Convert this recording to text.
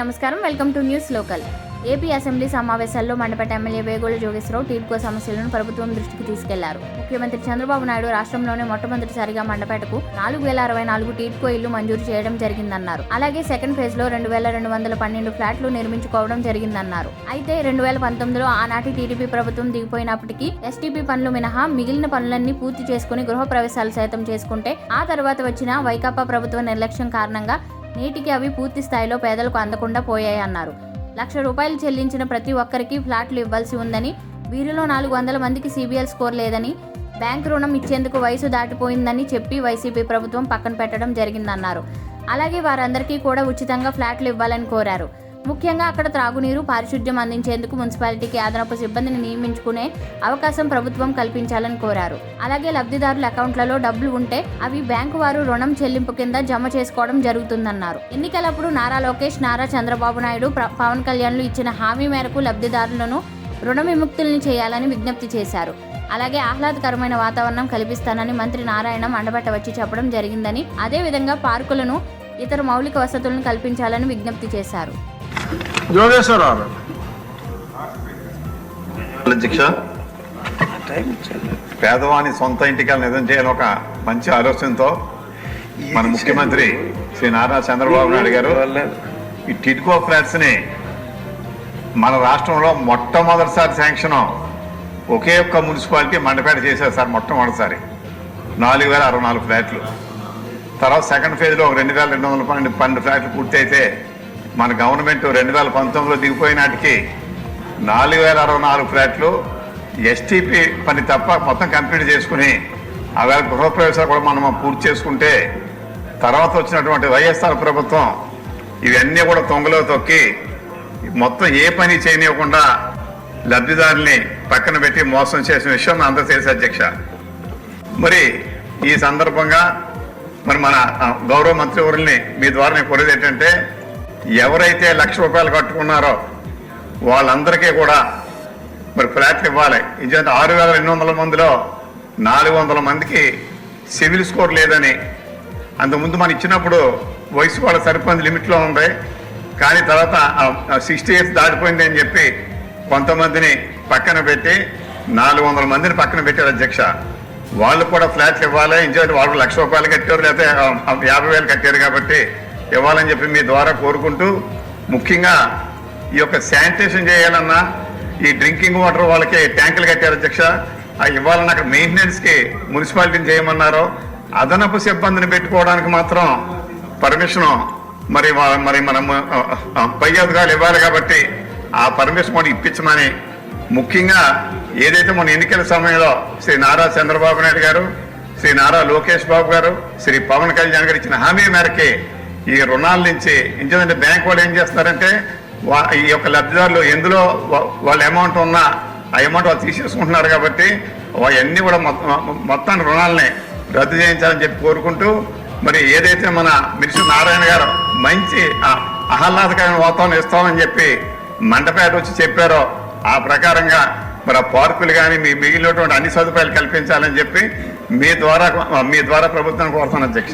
నమస్కారం. Welcome to news local. AP assembly సమావేశాల్లో Mandapeta MLA Vegulla Jogeswararao TIDCO సమస్యలను ప్రభుత్వం దృష్టికి తీసుకెళ్ళారు. ముఖ్యమంత్రి చంద్రబాబు నాయుడు రాష్ట్రంలోనే మొట్టమొదటిసారిగా మండపేటకు నాలుగు వేల అరవై నాలుగు టీడ్కో ఇల్లు మంజూరు చేయడం జరిగిందన్నారు. అలాగే సెకండ్ ఫేజ్లో రెండు వేల రెండు వందల పన్నెండు ఫ్లాట్లు నిర్మించుకోవడం జరిగిందన్నారు. అయితే రెండు వేల పంతొమ్మిదిలో ఆనాటి టీడీపీ ప్రభుత్వం దిగిపోయినప్పటికీ ఎస్టీపీ పనులు మినహా మిగిలిన పనులన్నీ పూర్తి చేసుకుని గృహ ప్రవేశాలు సైతం చేసుకుంటే ఆ తర్వాత వచ్చిన వైకాపా ప్రభుత్వ నిర్లక్ష్యం కారణంగా నేటికి అవి పూర్తి స్థాయిలో పేదలకు అందకుండా పోయాయన్నారు లక్ష రూపాయలు చెల్లించిన ప్రతి ఒక్కరికి ఫ్లాట్లు ఇవ్వాల్సి ఉందని వీరిలో నాలుగు వందల మందికి సిబిఎల్ స్కోర్ లేదని బ్యాంక్ రుణం ఇచ్చేందుకు వయసు దాటిపోయిందని చెప్పి వైసీపీ ప్రభుత్వం పక్కన పెట్టడం జరిగిందన్నారు. అలాగే వారందరికీ కూడా ఉచితంగా ఫ్లాట్లు ఇవ్వాలని కోరారు. ముఖ్యంగా అక్కడ త్రాగునీరు పారిశుద్ధ్యం అందించేందుకు మున్సిపాలిటీకి అదనపు సిబ్బందిని నియమించుకునే అవకాశం ప్రభుత్వం కల్పించాలని కోరారు. అలాగే లబ్ధిదారుల అకౌంట్లలో డబ్బులు ఉంటే అవి బ్యాంకు వారు రుణం చెల్లింపు కింద జమ చేసుకోవడం జరుగుతుందన్నారు. ఎన్నికలప్పుడు నారా లోకేష్ నారా చంద్రబాబు నాయుడు పవన్ కళ్యాణ్లు ఇచ్చిన హామీ మేరకు లబ్ధిదారులను రుణ విముక్తుల్ని చేయాలని విజ్ఞప్తి చేశారు. అలాగే ఆహ్లాదకరమైన వాతావరణం కల్పిస్తానని మంత్రి నారాయణ మండబట్ట వచ్చి చెప్పడం జరిగిందని అదేవిధంగా పార్కులను ఇతర మౌలిక వసతులను కల్పించాలని విజ్ఞప్తి చేశారు. జోగేశ్వరరావు. అధ్యక్ష పేదవాని సొంత ఇంటికి నిజం చేయాలని ఒక మంచి ఆలోచనతో మన ముఖ్యమంత్రి శ్రీ నారా చంద్రబాబు నాయుడు గారు ఈ టిడ్కో ఫ్లాట్స్ని మన రాష్ట్రంలో మొట్టమొదటిసారి శాంక్షన్ ఒకే ఒక్క మున్సిపాలిటీ మండపేట చేశారు సార్ మొట్టమొదటిసారి. నాలుగు వేల అరవై నాలుగు ఫ్లాట్లు. తర్వాత సెకండ్ ఫేజ్లో ఒక రెండు వేల రెండు వందల పన్నెండు పన్నెండు ఫ్లాట్లు పూర్తయితే మన గవర్నమెంట్ రెండు వేల పంతొమ్మిదిలో దిగిపోయినాటికి నాలుగు వేల అరవై నాలుగు ఫ్లాట్లు ఎస్టీపీ పని తప్ప మొత్తం కంప్లీట్ చేసుకుని ఆవేళ గృహప్రవేశాలు కూడా మనం పూర్తి చేసుకుంటే తర్వాత వచ్చినటువంటి వైఎస్ఆర్ ప్రభుత్వం ఇవన్నీ కూడా తొంగలో తొక్కి మొత్తం ఏ పని చేయనివ్వకుండా లబ్ధిదారుల్ని పక్కన పెట్టి మోసం చేసిన విషయం అందరూ తెలుసు అధ్యక్ష. మరి ఈ సందర్భంగా మరి మన గౌరవ మంత్రివర్యుల్ని మీ ద్వారా నేను కోరేది ఏంటంటే ఎవరైతే లక్ష రూపాయలు కట్టుకున్నారో వాళ్ళందరికీ కూడా మరి ఫ్లాట్లు ఇవ్వాలి. ఇంకేంటే ఆరు వేల రెండు వందల మందిలో నాలుగు వందల మందికి సివిల్ స్కోర్ లేదని అంతకుముందు మనం ఇచ్చినప్పుడు వయసు వాళ్ళ సరిపోయింది లిమిట్లో ఉంది. కానీ తర్వాత సిక్స్టీ ఇయర్స్ దాటిపోయింది అని చెప్పి కొంతమందిని పక్కన పెట్టి నాలుగు వందల మందిని పక్కన పెట్టారు అధ్యక్ష. వాళ్ళు కూడా ఫ్లాట్లు ఇవ్వాలి. ఇంకోటి వాళ్ళు లక్ష రూపాయలు కట్టారు లేకపోతే యాభై వేలు కట్టారు కాబట్టి ఇవ్వాలని చెప్పి మీ ద్వారా కోరుకుంటూ ముఖ్యంగా ఈ యొక్క శానిటేషన్ చేయాలన్నా ఈ డ్రింకింగ్ వాటర్ వాళ్ళకి ట్యాంకులు కట్టారు అధ్యక్ష. అవి ఇవ్వాలన్న అక్కడ మెయింటెనెన్స్కి మున్సిపాలిటీని చేయమన్నారు అదనపు సిబ్బందిని పెట్టుకోవడానికి మాత్రం పర్మిషన్ మరి మరి మనము పై అధికారులు ఇవ్వాలి కాబట్టి ఆ పర్మిషన్ మనం ఇప్పించమని ముఖ్యంగా ఏదైతే మన ఎన్నికల సమయంలో శ్రీ నారా చంద్రబాబు నాయుడు గారు శ్రీ నారా లోకేష్ బాబు గారు శ్రీ పవన్ కళ్యాణ్ గారు ఇచ్చిన హామీ మేరకే ఈ రుణాల నుంచి ఎందుకంటే బ్యాంక్ వాళ్ళు ఏం చేస్తారంటే వా- ఈ యొక్క లబ్ధిదారులు ఎందులో వాళ్ళ అమౌంట్ ఉన్నా ఆ అమౌంట్ వాళ్ళు తీసేసుకుంటున్నారు కాబట్టి అవన్నీ కూడా మొత్తం మొత్తాన్ని రుణాలని రద్దు చేయించాలని చెప్పి కోరుకుంటూ మరి ఏదైతే మన మిర్చి నారాయణ గారు మంచి ఆహ్లాదకరమైన వాతావరణం ఇస్తామని చెప్పి మండపేట వచ్చి చెప్పారో ఆ ప్రకారంగా మరి పార్కులు కానీ మీ మిగిలినటువంటి అన్ని సదుపాయాలు కల్పించాలని చెప్పి మీ ద్వారా మీ ద్వారా ప్రభుత్వం కోరుతాను అధ్యక్ష.